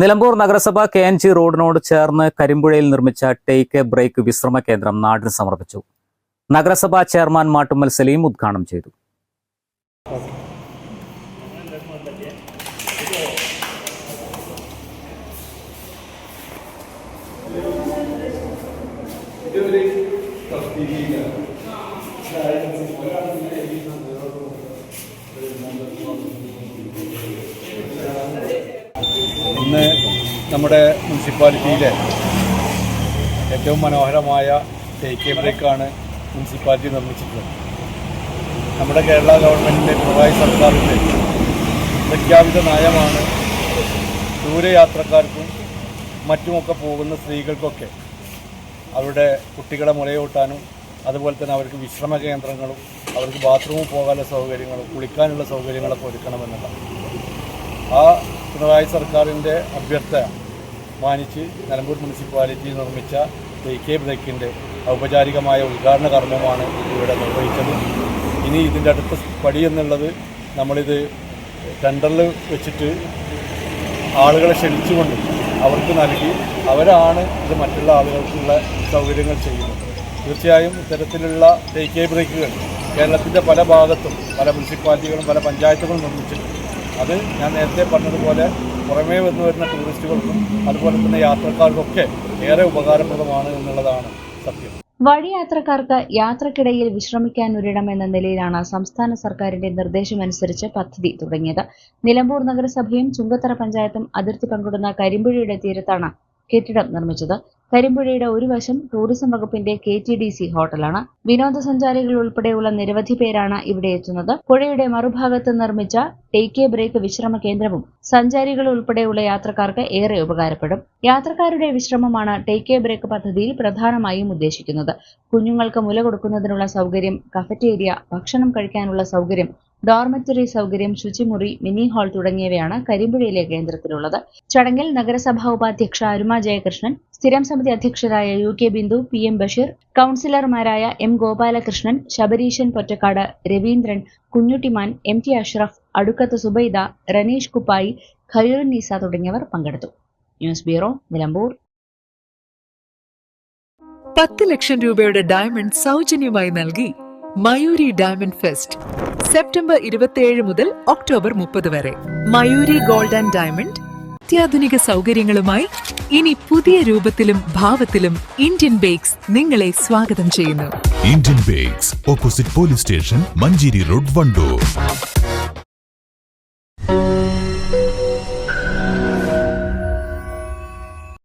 നിലമ്പൂർ നഗരസഭ K N G റോഡിനോട് ചേർന്ന് കരിമ്പുഴയിൽ നിർമ്മിച്ച ടേക്ക് ബ്രേക്ക് വിശ്രമ കേന്ദ്രം നാടിന് സമർപ്പിച്ചു. നഗരസഭാ ചെയർമാൻ മാട്ടുമ്മൽ സലീം ഉദ്ഘാടനം ചെയ്തു. ഇന്ന് നമ്മുടെ മുനിസിപ്പാലിറ്റിയിലെ ഏറ്റവും മനോഹരമായ ടേക്ക് എ ബ്രേക്കാണ് മുനിസിപ്പാലിറ്റി നിർമ്മിച്ചിട്ടുള്ളത്. നമ്മുടെ കേരള ഗവൺമെന്റിന്റെ പിണറായി സർക്കാരിന്റെ പ്രഖ്യാപിത നയമാണ് ദൂരയാത്രക്കാർക്കും മറ്റുമൊക്കെ പോകുന്ന സ്ത്രീകൾക്കൊക്കെ അവരുടെ കുട്ടികളെ മുലയൂട്ടാനും അതുപോലെ തന്നെ അവർക്ക് വിശ്രമ കേന്ദ്രങ്ങളും അവർക്ക് ബാത്റൂമിൽ പോകാനുള്ള സൗകര്യങ്ങളും കുളിക്കാനുള്ള സൗകര്യങ്ങളൊക്കെ ഒരുക്കണമെന്നുള്ള ആ പിണറായി സർക്കാരിന്റെ അഭ്യർത്ഥന മാനിച്ച് നിലമ്പൂർ മുനിസിപ്പാലിറ്റി നിർമ്മിച്ച കെ ബ്രേക്കിന്റെ ഔപചാരികമായ ഉദ്ഘാടന കർമ്മമാണ് ഇവിടെ നിർവഹിച്ചത്. ഇനി ഇതിന്റെ അടുത്ത പടി എന്നുള്ളത് നമ്മളിത് ടെൻഡറിൽ വെച്ചിട്ട് ആളുകളെ ക്ഷണിച്ചുകൊണ്ട് അവർക്ക് നൽകി അവരാണ് ഇത് മറ്റുള്ള ആളുകൾക്കുള്ള സൗകര്യങ്ങൾ ചെയ്യുന്നത്. തീർച്ചയായും ഇത്തരത്തിലുള്ള കെ ബ്രേക്കുകൾ കേരളത്തിന്റെ പല ഭാഗത്തും പല മുനിസിപ്പാലിറ്റികളും പല പഞ്ചായത്തുകളും നിർമ്മിച്ചിട്ടുണ്ട്. അത് ഞാൻ നേരത്തെ പറഞ്ഞതുപോലെ പുറമേ വന്നു വരുന്ന ടൂറിസ്റ്റുകൾക്കും അതുപോലെ തന്നെ യാത്രക്കാർക്കൊക്കെ ഏറെ ഉപകാരപ്രദമാണ് എന്നുള്ളതാണ് സത്യം. വഴിയാത്രക്കാർക്ക് യാത്രക്കിടയിൽ വിശ്രമിക്കാൻ ഒരിടം എന്ന നിലയിലാണ് സംസ്ഥാന സർക്കാരിന്റെ നിർദ്ദേശമനുസരിച്ച് പദ്ധതി തുടങ്ങിയത്. നിലമ്പൂർ നഗരസഭയും ചുങ്കത്തറ പഞ്ചായത്തും അതിർത്തി പങ്കിടുന്ന കരിമ്പുഴയുടെ തീരത്താണ് കെട്ടിടം നിർമ്മിച്ചത്. കരിമ്പുഴയുടെ ഒരു വശം ടൂറിസം വകുപ്പിന്റെ കെ ടി ഡി സി ഹോട്ടലാണ് വിനോദസഞ്ചാരികൾ ഉൾപ്പെടെയുള്ള നിരവധി പേരാണ് ഇവിടെ എത്തുന്നത്. പുഴയുടെ മറുഭാഗത്ത് നിർമ്മിച്ച ടേക്ക് എ ബ്രേക്ക് വിശ്രമ കേന്ദ്രവും സഞ്ചാരികൾ ഉൾപ്പെടെയുള്ള യാത്രക്കാർക്ക് ഏറെ ഉപകാരപ്പെടും. യാത്രക്കാരുടെ വിശ്രമമാണ് ടേക്ക് എ ബ്രേക്ക് പദ്ധതിയിൽ പ്രധാനമായും ഉദ്ദേശിക്കുന്നത്. കുഞ്ഞുങ്ങൾക്ക് മുല കൊടുക്കുന്നതിനുള്ള സൗകര്യം കഫറ്റേരിയ ഭക്ഷണം കഴിക്കാനുള്ള സൗകര്യം ഡോർമെറ്ററി സൗകര്യം ശുചിമുറി മിനി ഹാൾ തുടങ്ങിയവയാണ് കരിമ്പുഴയിലെ കേന്ദ്രത്തിലുള്ളത്. ചടങ്ങിൽ നഗരസഭാ ഉപാധ്യക്ഷ അരുമ ജയകൃഷ്ണൻ സ്ഥിരം സമിതി അധ്യക്ഷരായ U K Bindu P M Basheer കൌൺസിലർമാരായ M Gopalakrishnan Sabareeshan Pottakkad Raveendran Kunjuttiman M T Ashraf Adukkath Subaida Raneesh Kuppayi Khairunnisa തുടങ്ങിയവർ പങ്കെടുത്തു. News bureau Nilambur. പത്ത് ലക്ഷം രൂപയുടെ ഡയമണ്ട് സൗജന്യമായി നൽകി മയൂരി ഡയമണ്ട് ഫെസ്റ്റ് സെപ്റ്റംബർ ഇരുപത്തിയേഴ് മുതൽ ഒക്ടോബർ മുപ്പത് വരെ. മയൂരി ഗോൾഡ് ആൻഡ് ഡയമണ്ട് അത്യാധുനിക സൗകര്യങ്ങളുമായി ഇനി പുതിയ രൂപത്തിലും ഭാവത്തിലും ഇന്ത്യൻ ബേക്സ് നിങ്ങളെ സ്വാഗതം ചെയ്യുന്നു. Indian Bakes opposite police station Manjeri road Wandoor.